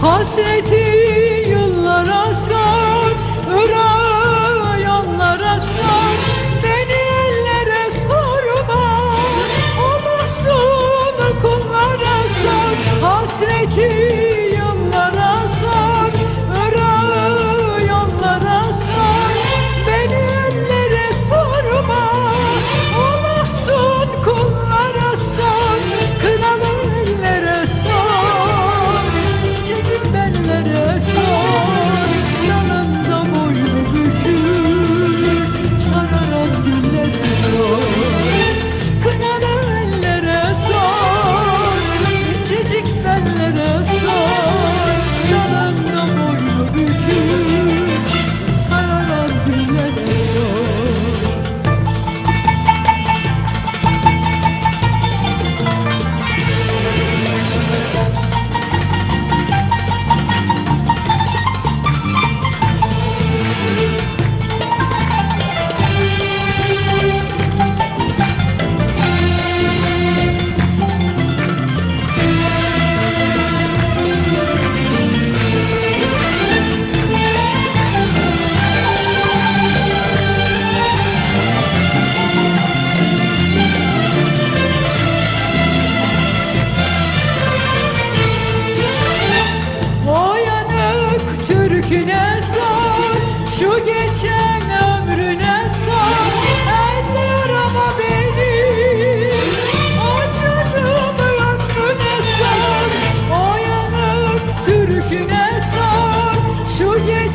Hasreti yıllara sar Ürayanlara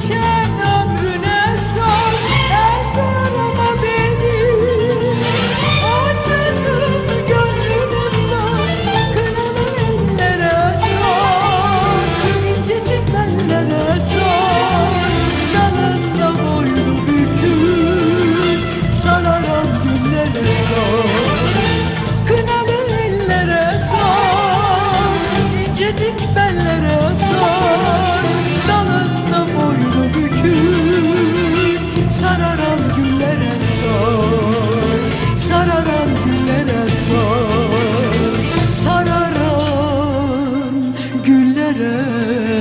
shine.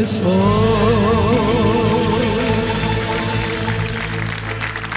سال